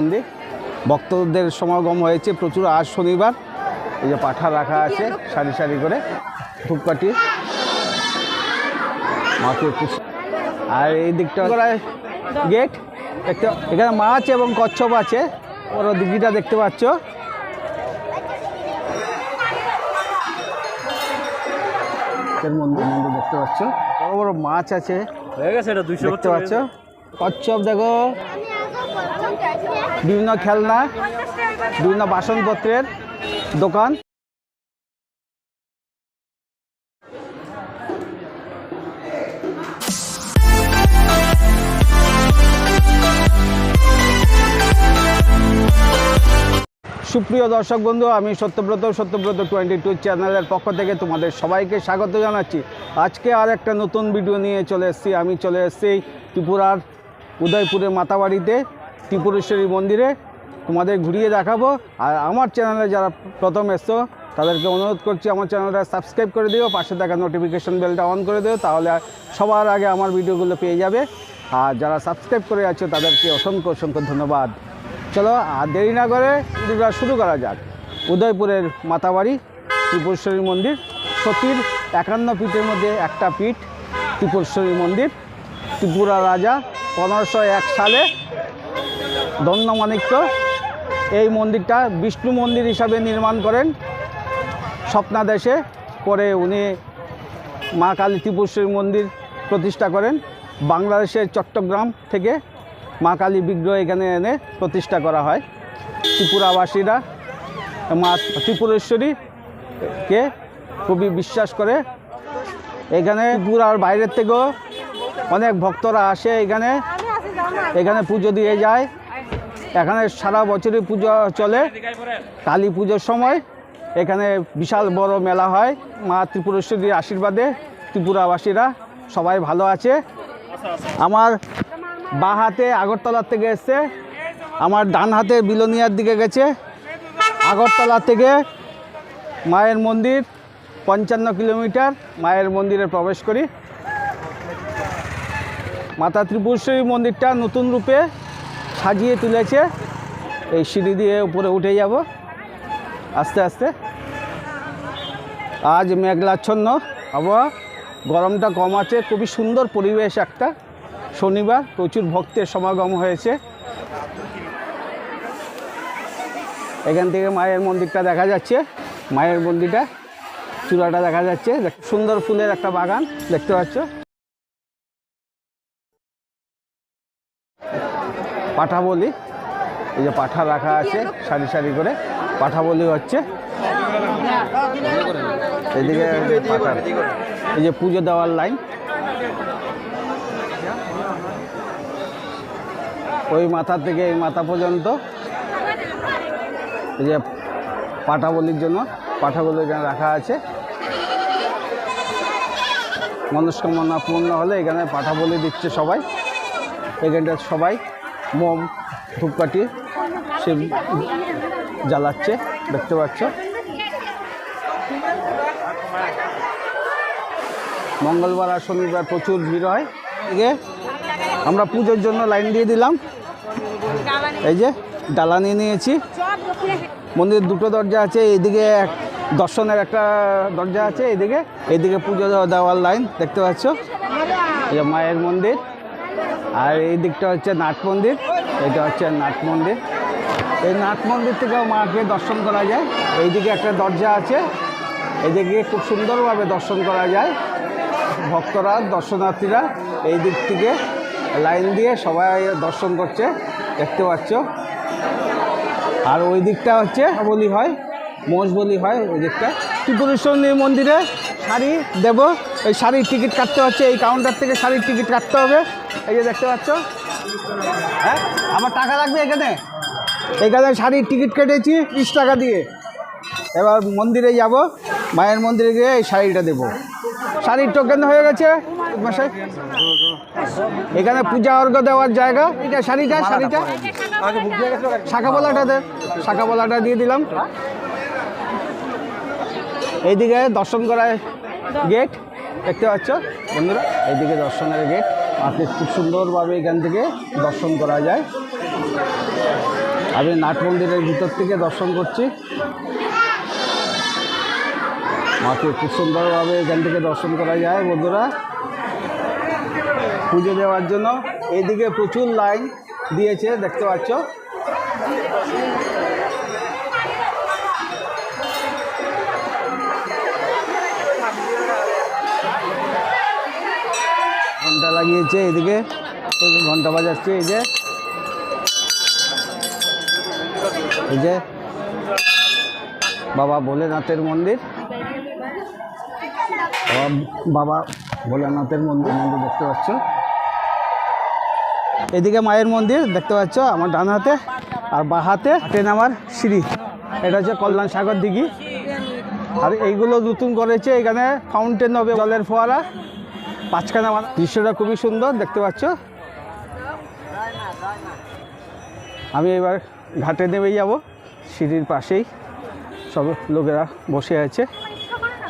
মন্দির। ভক্তদের সমাগম হয়েছে প্রচুর আজ শনিবার। এই যে পাঠা রাখা আছে সারি সারি করে। ধূপকাঠি। মাকে আর এই দিকটা গেট। দেখতে এখানে মাছ এবং কচ্ছপ আছে। বড় দিঘিটা দেখতে পাচ্ছ। মন্দির দেখতে পাচ্ছ। বড় বড় মাছ আছে। হয়ে গেছে এটা দুইশো দেখতে পাচ্ছ। কচ্ছপ দেখো। বিভিন্ন খেলনা, বিভিন্ন বাসনপত্রের দোকান। সুপ্রিয় দর্শক বন্ধু, আমি সত্যব্রত সত্যব্রত টোয়েন্টি টু চ্যানেলের পক্ষ থেকে তোমাদের সবাইকে স্বাগত জানাচ্ছি। আজকে আর একটা নতুন ভিডিও নিয়ে চলে এসেছি। আমি চলে এসেছি ত্রিপুরার উদয়পুরের মাতাবাড়িতে। ত্রিপুরেশ্বরী মন্দিরে তোমাদের ঘুরিয়ে দেখাবো। আর আমার চ্যানেলে যারা প্রথম এসছো, তাদেরকে অনুরোধ করছি, আমার চ্যানেলটা সাবস্ক্রাইব করে দিও, পাশে থাকা নোটিফিকেশন বেলটা অন করে দিও, তাহলে সবার আগে আমার ভিডিওগুলো পেয়ে যাবে। আর যারা সাবস্ক্রাইব করে আছো, তাদেরকে অসংখ্য অসংখ্য ধন্যবাদ। চলো, আর দেরি না করে শুরু করা যাক। উদয়পুরের মাতাবাড়ি, ত্রিপুরেশ্বরী মন্দির, সতীর একান্ন পীঠের মধ্যে একটা পীঠ, ত্রিপুরেশ্বরী মন্দির, ত্রিপুরা রাজা পনেরোশো এক সালে দণ্ডমাণিক্য। এই মন্দিরটা বিষ্ণু মন্দির হিসাবে নির্মাণ করেন। স্বপ্নাদেশে পরে উনি মা কালী ত্রিপুরেশ্বরী মন্দির প্রতিষ্ঠা করেন। বাংলাদেশের চট্টগ্রাম থেকে মা কালী বিগ্রহ এখানে এনে প্রতিষ্ঠা করা হয়। ত্রিপুরাবাসীরা মা ত্রিপুরেশ্বরীকে খুবই বিশ্বাস করে। এখানে ত্রিপুরার বাইরের থেকেও অনেক ভক্তরা আসে এখানে। এখানে পুজো দিয়ে যায়। এখানে সারা বছরই পুজো চলে, কালী পুজোর সময়। এখানে বিশাল বড় মেলা হয়, মা ত্রিপুরেশ্বরীর আশীর্বাদে ত্রিপুরাবাসীরা সবাই ভালো আছে। আমার বাঁ হাতে আগরতলার থেকে এসছে, আমার ডান হাতে বিলোনিয়ার দিকে গেছে। আগরতলা থেকে মায়ের মন্দির, পঞ্চান্ন কিলোমিটার মায়ের মন্দিরে প্রবেশ করি। মাতা ত্রিপুরেশ্বরী মন্দিরটা নতুন রূপে সাজিয়ে তুলেছে। এই সিঁড়ি দিয়ে উপরে উঠে যাব। আস্তে আস্তে। আজ মেঘলাচ্ছন্ন আবহাওয়া। গরমটা কম আছে, খুবই সুন্দর পরিবেশ একটা। শনিবার প্রচুর ভক্তের সমাগম হয়েছে। এখান থেকে মায়ের মন্দিরটা দেখা যাচ্ছে। মায়ের মন্দিরটা, চূড়াটা দেখা যাচ্ছে। সুন্দর ফুলের একটা বাগান, দেখতে পাচ্ছ? পাঠা বলি এই যে পাঠা রাখা আছে সারি সারি করে। পাঠা বলি হচ্ছে। এদিকে এই যে পুজো দেওয়ার লাইন। ওই মাথা থেকে এই মাথা পর্যন্ত। এই যে পাঠা বলির জন্য পাঠাগুলো এখানে রাখা আছে। মনস্কামনা পূর্ণ হলে এখানে পাঠা বলি দিচ্ছে সবাই। এখানটা সবাই। মোম ধূপকাঠি সে জ্বালাচ্ছে, দেখতে পাচ্ছ? মঙ্গলবার আর শনিবার প্রচুর ভিড় হয়। এদিকে আমরা পুজোর জন্য লাইন দিয়ে দিলাম। এই যে, ডালা নিয়ে নিয়েছি। মন্দিরের দুটো দরজা আছে, এইদিকে এক- দর্শনের একটা দরজা আছে, এইদিকে এইদিকে পুজো দেওয়া- দেওয়ার লাইন, দেখতে পাচ্ছ? এই যে মায়ের মন্দির। আর এই দিকটা হচ্ছে নাট মন্দির, এটা হচ্ছে নাট মন্দির। এই নাট মন্দির থেকেও মাকে দর্শন করা যায়। এইদিকে একটা দরজা আছে, এইদিকে খুব সুন্দরভাবে দর্শন করা যায়। ভক্তরা, দর্শনার্থীরা এই দিক থেকে লাইন দিয়ে সবাই দর্শন করছে, দেখতে পাচ্ছ। আর ওই দিকটা হচ্ছে বলি হয়, মোষ বলি হয় ওই দিকটা। ত্রিপুরেশ্বরী মন্দিরে শাড়ি দেব, এই শাড়ির টিকিট কাটতে হচ্ছে, এই কাউন্টার থেকে শাড়ির টিকিট কাটতে হবে। এই যে দেখতে পাচ্ছ? হ্যাঁ? আমার টাকা লাগবে এখানে? এখানে শাড়ির টিকিট কেটেছি, ত্রিশ টাকা দিয়ে। এবার মন্দিরে যাব, মায়ের মন্দিরে গিয়ে এই শাড়িটা দেবো। শাড়ির টোকেন হয়ে গেছে, মশাই। এখানে পূজা অর্ঘ দেওয়ার জায়গা। এটা শাড়িটা শাড়িটা। শাখা বলাটা দে শাখা বলাটা দিয়ে দিলাম। এইদিকে দর্শন করায় গেট দেখতে পাচ্ছ বন্ধুরা? এইদিকে দর্শনের গেট মাকে খুব সুন্দরভাবে এখান থেকে দর্শন করা যায়। আমি নাট মন্দিরের ভিতর থেকে দর্শন করছি। মাকে খুব সুন্দরভাবে এখান থেকে দর্শন করা যায় বন্ধুরা। পুজো দেওয়ার জন্য। এদিকে প্রচুর লাইন দিয়েছে, দেখতে পাচ্ছ। লাগিয়েছে এদিকে। ঘণ্টা বাজাচ্ছে, এই যে। এই যে বাবা ভোলেনাথের মন্দির। বাবা- ভোলেনাথের মন্দির মন্দির দেখতে পাচ্ছ? এদিকে মায়ের মন্দির দেখতে পাচ্ছ, আমার ডান হাতে। আর বা হাতে ট্রেন আমার সিঁড়ি। এটা হচ্ছে কল্যাণ সাগর দিঘি। আর এইগুলো নতুন করেছে, এখানে ফাউন্টেন হবে জলের ফোয়ারা। পাঁচখানা মানে দৃশ্যটা খুবই সুন্দর, দেখতে পাচ্ছ? আমি এবার ঘাটে নেমে যাব, সিঁড়ির পাশেই। সব লোকেরা বসে আছে।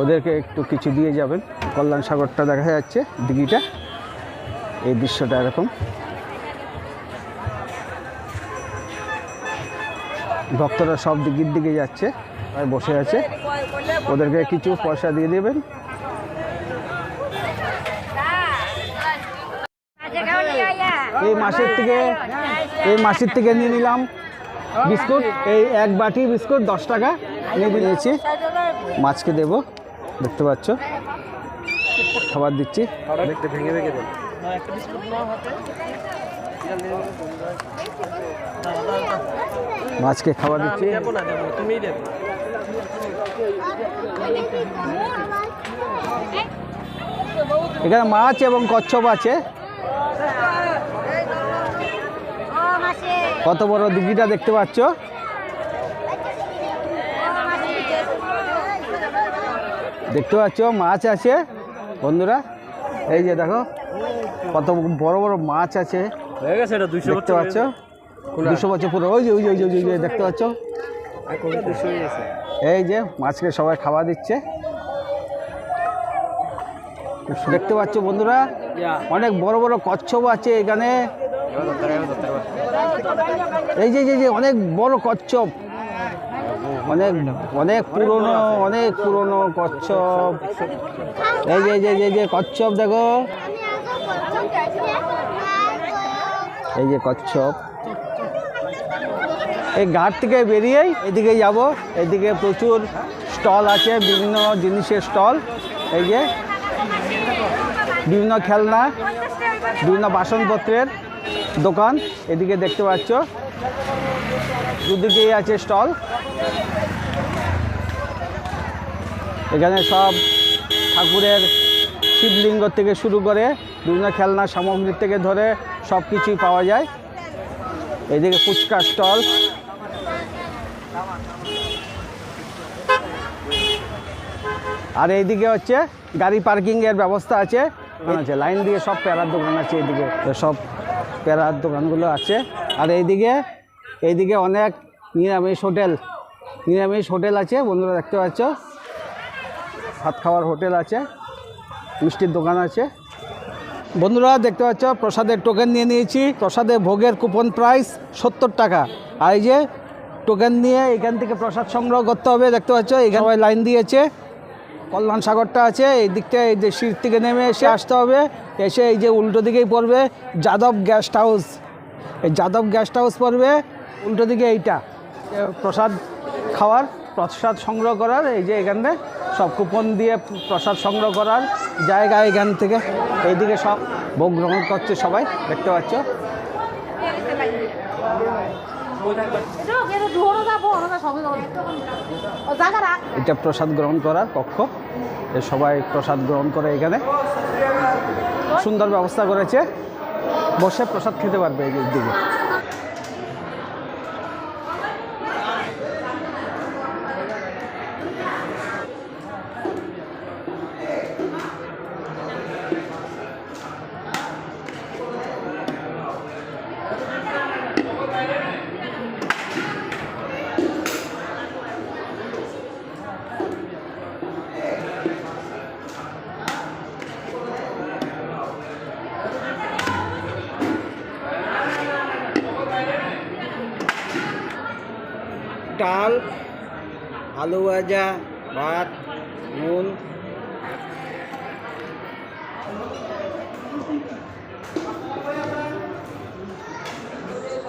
ওদেরকে একটু কিছু দিয়ে যাবেন। কল্যাণ সাগরটা দেখা যাচ্ছে দিঘিটা। এই দৃশ্যটা এরকম। ভক্তরা সব দিঘির দিকে যাচ্ছে বসে আছে। ওদেরকে কিছু পয়সা দিয়ে দেবেন এই মাসের থেকে, এই মাসের থেকে নিয়ে নিলাম বিস্কুট। এই এক বাটি বিস্কুট, দশ টাকা নিয়ে নিয়েছি। মাছকে দেব, দেখতে পাচ্ছ। খাবার দিচ্ছি। মাছকে খাবার দিচ্ছি। এখানে মাছ এবং কচ্ছপ আছে। কত বড় দিঘিটা দেখতে পাচ্ছ? দেখতে পাচ্ছ? মাছ আছে বন্ধুরা। এই যে দেখো কত বড় বড় মাছ আছে। হয়ে গেছে এটা দেখতে পাচ্ছ? দুশো বছর পুরো। ওই যে ওই যে ওই যে, ওই যে দেখতে পাচ্ছ? এই যে মাছকে সবাই খাওয়া দিচ্ছে। দেখতে পাচ্ছ বন্ধুরা? অনেক বড় বড় কচ্ছপ আছে এখানে। এই যে যে অনেক বড় কচ্ছপ। অনেক অনেক পুরনো অনেক পুরনো কচ্ছপ। এই যে যে যে যে কচ্ছপ, দেখো। এই যে কচ্ছপ। এই ঘাট থেকে বেরিয়েই এদিকে যাব। এদিকে প্রচুর স্টল আছে, বিভিন্ন জিনিসের স্টল। এই যে, বিভিন্ন খেলনা, বিভিন্ন বাসনপত্রের। দোকান, এদিকে দেখতে পাচ্ছ। দুদিকেই আছে স্টল। এখানে সব ঠাকুরের শিবলিঙ্গ থেকে শুরু করে বিভিন্ন খেলনা সামগ্রী থেকে ধরে সব কিছুই পাওয়া যায়। এদিকে ফুচকা স্টল। আর এইদিকে হচ্ছে গাড়ি পার্কিংয়ের ব্যবস্থা আছে। লাইন দিয়ে সব প্যারার দোকান আছে এইদিকে তো সব প্যারার দোকানগুলো আছে। আর এইদিকে এইদিকে অনেক নিরামিষ হোটেল। নিরামিষ হোটেল আছে, বন্ধুরা দেখতে পাচ্ছ। ভাত খাওয়ার হোটেল আছে, মিষ্টির দোকান আছে। বন্ধুরা দেখতে পাচ্ছ, প্রসাদের টোকেন নিয়ে নিয়েছি। প্রসাদের ভোগের কুপন প্রাইস সত্তর টাকা। আর এই যে টোকেন নিয়ে এখান থেকে প্রসাদ সংগ্রহ করতে হবে, দেখতে পাচ্ছ, এখানে লাইন দিয়েছে। কল্যাণ সাগরটা আছে এই দিকটা এই যে সিঁড়ি থেকে নেমে এসে আসতে হবে এসে এই যে উল্টো দিকেই পড়বে যাদব গেস্ট হাউস এই যাদব গেস্ট হাউস পড়বে উল্টো দিকে এইটা। প্রসাদ খাওয়ার প্রসাদ সংগ্রহ করার এই যে এখানে সব কুপন দিয়ে প্রসাদ সংগ্রহ করার জায়গা এখান থেকে। এইদিকে সব ভোগ গ্রহণ করছে সবাই দেখতে পাচ্ছ। এটা প্রসাদ গ্রহণ করার কক্ষ। সবাই প্রসাদ গ্রহণ করে এখানে। সুন্দর ব্যবস্থা করেছে। বসে প্রসাদ খেতে পারবে এই আলু ভাজা, ভাত নুন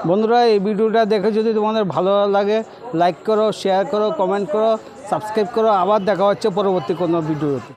বন্ধুরা, এই ভিডিওটা দেখে যদি তোমাদের ভালো লাগে লাইক করো শেয়ার করো কমেন্ট করো সাবস্ক্রাইব করো। আবার দেখা হচ্ছে পরবর্তী কোনো ভিডিওতে।